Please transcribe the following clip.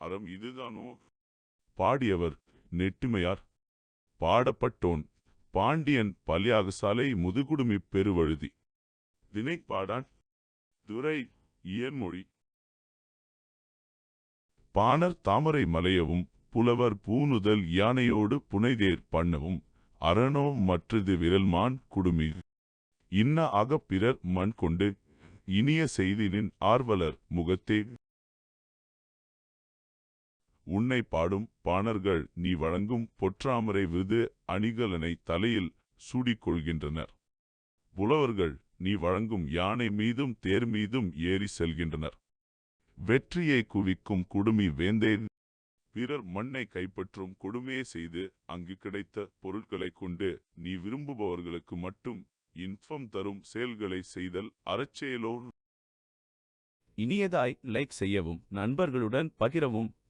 அறம் இதுதானோ? பாடியவர் நெட்டுமையார். பாடப்பட்டோன் பாண்டியன் பலியாக சாலை முதுகுடுமி பெருவழுதி. திணைப்பாடான் துரை இயன்மொழி. பாணர் தாமரை மலையவும் புலவர் பூணுதல் யானையோடு புனைதேர் பண்ணவும் அரணோ மற்றது விரல்மான் குடுமி இன்ன அகப்பிறர் மண் கொண்டு இனிய செய்தினின் ஆர்வலர் முகத்தே உன்னை பாடும் பாணர்கள் நீ வழங்கும் பொற்றாமரை விருது அணிகலனை தலையில் சூடிக்கொள்கின்றனர். புலவர்கள் நீ வழங்கும் யானை மீதும் தேர் மீதும் ஏறி செல்கின்றனர். வெற்றியை குவிக்கும் குடுமி வேந்தே பிறர் மண்ணை கைப்பற்றும் கொடுமையை செய்து அங்கு கிடைத்த பொருட்களைக் கொண்டு நீ விரும்புபவர்களுக்கு மட்டும் இன்பம் தரும் செயல்களை செய்தல் அறச்செயலோ இனியதாய் லைக் செய்யவும் நண்பர்களுடன் பகிரவும்